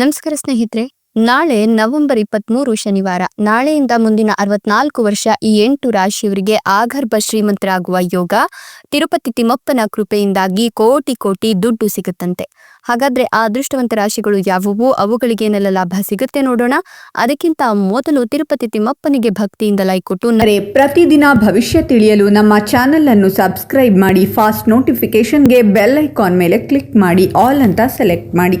ನಮಸ್ಕಾರ ಸ್ನೇಹಿತರೆ, ನಾಳೆ ನವೆಂಬರ್ ಇಪ್ಪತ್ಮೂರು ಶನಿವಾರ, ನಾಳೆಯಿಂದ ಮುಂದಿನ ಅರವತ್ನಾಲ್ಕು ವರ್ಷ ಈ ಎಂಟು ರಾಶಿಯವರಿಗೆ ಆಗರ್ಭ ಶ್ರೀಮಂತರಾಗುವ ಯೋಗ, ತಿರುಪತಿ ತಿಮ್ಮಪ್ಪನ ಕೃಪೆಯಿಂದಾಗಿ ಕೋಟಿ ಕೋಟಿ ದುಡ್ಡು ಸಿಗುತ್ತಂತೆ. ಹಾಗಾದ್ರೆ ಆ ಅದೃಷ್ಟವಂತ ರಾಶಿಗಳು ಯಾವುವು? ಅವುಗಳಿಗೇನೆಲ್ಲ ಲಾಭ ಸಿಗುತ್ತೆ ನೋಡೋಣ. ಅದಕ್ಕಿಂತ ಮೊದಲು ತಿರುಪತಿ ತಿಮ್ಮಪ್ಪನಿಗೆ ಭಕ್ತಿಯಿಂದ ಲೈಕ್ ಕೊಟ್ಟು ನರೆ ಪ್ರತಿದಿನ ಭವಿಷ್ಯ ತಿಳಿಯಲು ನಮ್ಮ ಚಾನೆಲ್ ಅನ್ನು ಸಬ್ಸ್ಕ್ರೈಬ್ ಮಾಡಿ, ಫಾಸ್ಟ್ ನೋಟಿಫಿಕೇಶನ್ಗೆ ಬೆಲ್ ಐಕಾನ್ ಮೇಲೆ ಕ್ಲಿಕ್ ಮಾಡಿ, ಆಲ್ ಅಂತ ಸೆಲೆಕ್ಟ್ ಮಾಡಿ.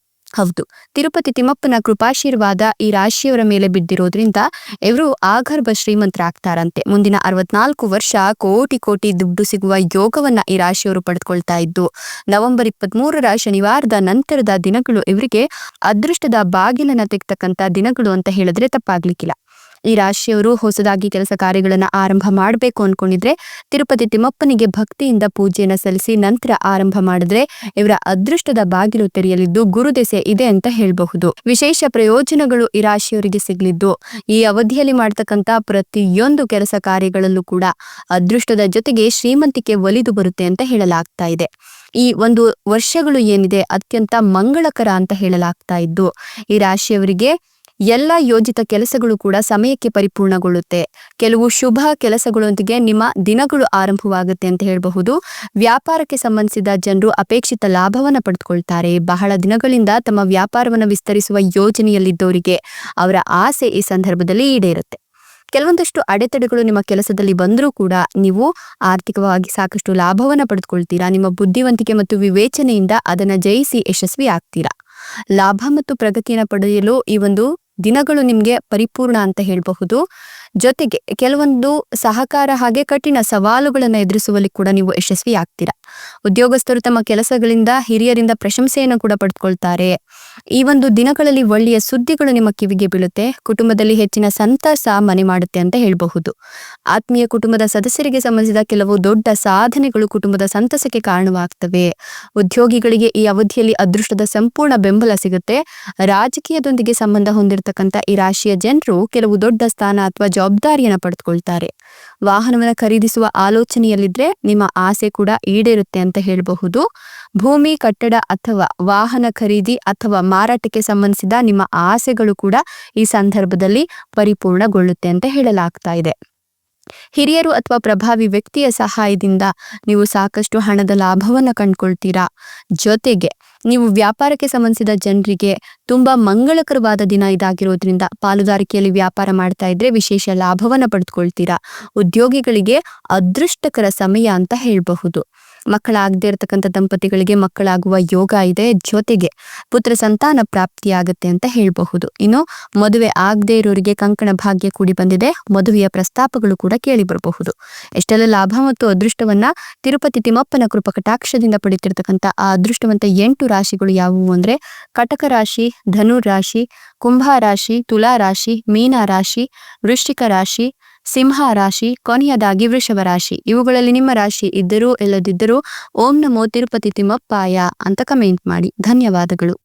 ಹೌದು. ತಿರುಪತಿ ತಿಮ್ಮಪ್ಪನ ಕೃಪಾಶೀರ್ವಾದ ಈ ರಾಶಿಯವರ ಮೇಲೆ ಬಿದ್ದಿರೋದ್ರಿಂದ ಇವರು ಆಗರ್ಭ ಶ್ರೀಮಂತರಾಗ್ತಾರಂತೆ. ಮುಂದಿನ ಅರವತ್ನಾಲ್ಕು ವರ್ಷ ಕೋಟಿ ಕೋಟಿ ದುಡ್ಡು ಸಿಗುವ ಯೋಗವನ್ನ ಈ ರಾಶಿಯವರು ಪಡೆದುಕೊಳ್ತಾ ಇದ್ದು, ನವೆಂಬರ್ ಇಪ್ಪತ್ತ್ ಮೂರರ ಶನಿವಾರದ ನಂತರದ ದಿನಗಳು ಇವರಿಗೆ ಅದೃಷ್ಟದ ಬಾಗಿಲನ್ನ ತೆಗ್ತಕ್ಕಂತ ದಿನಗಳು ಅಂತ ಹೇಳಿದ್ರೆ ತಪ್ಪಾಗ್ಲಿಕ್ಕಿಲ್ಲ. ಈ ರಾಶಿಯವರು ಹೊಸದಾಗಿ ಕೆಲಸ ಕಾರ್ಯಗಳನ್ನು ಆರಂಭ ಮಾಡಬೇಕು ಅಂದ್ಕೊಂಡಿದ್ರೆ ತಿರುಪತಿ ತಿಮ್ಮಪ್ಪನಿಗೆ ಭಕ್ತಿಯಿಂದ ಪೂಜೆಯನ್ನು ಸಲ್ಲಿಸಿ ನಂತರ ಆರಂಭ ಮಾಡಿದ್ರೆ ಇವರ ಅದೃಷ್ಟದ ಬಾಗಿಲು ತೆರೆಯಲಿದ್ದು ಗುರುದೆಸೆ ಇದೆ ಅಂತ ಹೇಳಬಹುದು. ವಿಶೇಷ ಪ್ರಯೋಜನಗಳು ಈ ರಾಶಿಯವರಿಗೆ ಸಿಗಲಿದ್ದು, ಈ ಅವಧಿಯಲ್ಲಿ ಮಾಡ್ತಕ್ಕಂಥ ಪ್ರತಿಯೊಂದು ಕೆಲಸ ಕಾರ್ಯಗಳಲ್ಲೂ ಕೂಡ ಅದೃಷ್ಟದ ಜೊತೆಗೆ ಶ್ರೀಮಂತಿಕೆ ಒಲಿದು ಬರುತ್ತೆ ಅಂತ ಹೇಳಲಾಗ್ತಾ ಇದೆ. ಈ ಒಂದು ವರ್ಷಗಳು ಏನಿದೆ ಅತ್ಯಂತ ಮಂಗಳಕರ ಅಂತ ಹೇಳಲಾಗ್ತಾ ಇದ್ದು, ಈ ರಾಶಿಯವರಿಗೆ ಎಲ್ಲ ಯೋಜಿತ ಕೆಲಸಗಳು ಕೂಡ ಸಮಯಕ್ಕೆ ಪರಿಪೂರ್ಣಗೊಳ್ಳುತ್ತೆ. ಕೆಲವು ಶುಭ ಕೆಲಸಗಳೊಂದಿಗೆ ನಿಮ್ಮ ದಿನಗಳು ಆರಂಭವಾಗುತ್ತೆ ಅಂತ ಹೇಳಬಹುದು. ವ್ಯಾಪಾರಕ್ಕೆ ಸಂಬಂಧಿಸಿದ ಜನರು ಅಪೇಕ್ಷಿತ ಲಾಭವನ್ನು ಪಡೆದುಕೊಳ್ತಾರೆ. ಬಹಳ ದಿನಗಳಿಂದ ತಮ್ಮ ವ್ಯಾಪಾರವನ್ನು ವಿಸ್ತರಿಸುವ ಯೋಜನೆಯಲ್ಲಿದ್ದವರಿಗೆ ಅವರ ಆಸೆ ಈ ಸಂದರ್ಭದಲ್ಲಿ ಈಡೇರುತ್ತೆ. ಕೆಲವೊಂದಷ್ಟು ಅಡೆತಡೆಗಳು ನಿಮ್ಮ ಕೆಲಸದಲ್ಲಿ ಬಂದರೂ ಕೂಡ ನೀವು ಆರ್ಥಿಕವಾಗಿ ಸಾಕಷ್ಟು ಲಾಭವನ್ನು ಪಡೆದುಕೊಳ್ತೀರಾ. ನಿಮ್ಮ ಬುದ್ಧಿವಂತಿಕೆ ಮತ್ತು ವಿವೇಚನೆಯಿಂದ ಅದನ್ನ ಜಯಿಸಿ ಯಶಸ್ವಿ ಆಗ್ತೀರಾ. ಲಾಭ ಮತ್ತು ಪ್ರಗತಿಯನ್ನು ಪಡೆಯಲು ಈ ಒಂದು ದಿನಗಳು ನಿಮಗೆ ಪರಿಪೂರ್ಣ ಅಂತ ಹೇಳಬಹುದು. ಜೊತೆಗೆ ಕೆಲವೊಂದು ಸಹಕಾರ ಹಾಗೆ ಕಠಿಣ ಸವಾಲುಗಳನ್ನು ಎದುರಿಸುವಲ್ಲಿ ಕೂಡ ನೀವು ಯಶಸ್ವಿ ಆಗ್ತೀರಾ ಉದ್ಯೋಗಸ್ಥರು ತಮ್ಮ ಕೆಲಸಗಳಿಂದ, ಹಿರಿಯರಿಂದ ಪ್ರಶಂಸೆಯನ್ನು ಕೂಡ ಪಡೆದುಕೊಳ್ತಾರೆ ಈ ಒಂದು ದಿನಗಳಲ್ಲಿ ಒಳ್ಳೆಯ ಸುದ್ದಿಗಳು ನಿಮ್ಮ ಕಿವಿಗೆ ಬೀಳುತ್ತೆ. ಕುಟುಂಬದಲ್ಲಿ ಹೆಚ್ಚಿನ ಸಂತಸ ಮನೆ ಮಾಡುತ್ತೆ ಅಂತ ಹೇಳಬಹುದು. ಆತ್ಮೀಯ ಕುಟುಂಬದ ಸದಸ್ಯರಿಗೆ ಸಂಬಂಧಿಸಿದ ಕೆಲವು ದೊಡ್ಡ ಸಾಧನೆಗಳು ಕುಟುಂಬದ ಸಂತಸಕ್ಕೆ ಕಾರಣವಾಗ್ತವೆ. ಉದ್ಯೋಗಿಗಳಿಗೆ ಈ ಅವಧಿಯಲ್ಲಿ ಅದೃಷ್ಟದ ಸಂಪೂರ್ಣ ಬೆಂಬಲ ಸಿಗುತ್ತೆ. ರಾಜಕೀಯದೊಂದಿಗೆ ಸಂಬಂಧ ಹೊಂದಿರತಕ್ಕಂಥ ಈ ರಾಶಿಯ ಜನರು ಕೆಲವು ದೊಡ್ಡ ಸ್ಥಾನ ಅಥವಾ ಜವಾಬ್ದಾರಿಯನ್ನ ಪಡೆದುಕೊಳ್ತಾರೆ ವಾಹನವನ್ನ ಖರೀದಿಸುವ ಆಲೋಚನೆಯಲ್ಲಿದ್ರೆ ನಿಮ್ಮ ಆಸೆ ಕೂಡ ಈಡೇರುತ್ತೆ ಅಂತ ಹೇಳಬಹುದು. ಭೂಮಿ, ಕಟ್ಟಡ ಅಥವಾ ವಾಹನ ಖರೀದಿ ಅಥವಾ ಮಾರಾಟಕ್ಕೆ ಸಂಬಂಧಿಸಿದ ನಿಮ್ಮ ಆಸೆಗಳು ಕೂಡ ಈ ಸಂದರ್ಭದಲ್ಲಿ ಪರಿಪೂರ್ಣಗೊಳ್ಳುತ್ತೆ ಅಂತ ಹೇಳಲಾಗ್ತಾ ಇದೆ. ಹಿರಿಯರು ಅಥವಾ ಪ್ರಭಾವಿ ವ್ಯಕ್ತಿಯ ಸಹಾಯದಿಂದ ನೀವು ಸಾಕಷ್ಟು ಹಣದ ಲಾಭವನ್ನ ಕಂಡುಕೊಳ್ತೀರಾ? ಜೊತೆಗೆ ನೀವು ವ್ಯಾಪಾರಕ್ಕೆ ಸಂಬಂಧಿಸಿದ ಜನರಿಗೆ ತುಂಬಾ ಮಂಗಳಕರವಾದ ದಿನ ಇದಾಗಿರೋದ್ರಿಂದ ಪಾಲುದಾರಿಕೆಯಲ್ಲಿ ವ್ಯಾಪಾರ ಮಾಡ್ತಾ ಇದ್ರೆ ವಿಶೇಷ ಲಾಭವನ್ನ ಪಡೆದುಕೊಳ್ತೀರಾ ಉದ್ಯೋಗಿಗಳಿಗೆ ಅದೃಷ್ಟಕರ ಸಮಯ ಅಂತ ಹೇಳಬಹುದು. ಮಕ್ಕಳಾಗದೇ ಇರತಕ್ಕಂಥ ದಂಪತಿಗಳಿಗೆ ಮಕ್ಕಳಾಗುವ ಯೋಗ ಇದೆ. ಜೊತೆಗೆ ಪುತ್ರ ಸಂತಾನ ಪ್ರಾಪ್ತಿಯಾಗುತ್ತೆ ಅಂತ ಹೇಳಬಹುದು. ಇನ್ನು ಮದುವೆ ಆಗದೇ ಇರೋರಿಗೆ ಕಂಕಣ ಭಾಗ್ಯ ಕೂಡಿ ಬಂದಿದೆ. ಮದುವೆಯ ಪ್ರಸ್ತಾಪಗಳು ಕೂಡ ಕೇಳಿ ಬರಬಹುದು. ಎಷ್ಟೆಲ್ಲ ಲಾಭ ಮತ್ತು ಅದೃಷ್ಟವನ್ನ ತಿರುಪತಿ ತಿಮ್ಮಪ್ಪನ ಕೃಪ ಕಟಾಕ್ಷದಿಂದ ಪಡಿತಿರ್ತಕ್ಕಂಥ ಆ ಅದೃಷ್ಟವಂತ ಎಂಟು ರಾಶಿಗಳು ಯಾವುವು ಅಂದ್ರೆ ಕಟಕ ರಾಶಿ ಧನು ರಾಶಿ, ಕುಂಭ ರಾಶಿ, ತುಲಾ ರಾಶಿ, ಮೀನ ರಾಶಿ, ವೃಶ್ಚಿಕ ರಾಶಿ ಸಿಂಹ ರಾಶಿ ಕೊನೆಯದಾಗಿ ವೃಷಭ ರಾಶಿ ಇವುಗಳಲ್ಲಿ ನಿಮ್ಮ ರಾಶಿ ಇದ್ದರೂ ಇಲ್ಲದಿದ್ದರೂ ಓಂ ನಮೋ ತಿರುಪತಿ ತಿಮ್ಮಪ್ಪಾಯ ಅಂತ ಕಮೆಂಟ್ ಮಾಡಿ. ಧನ್ಯವಾದಗಳು.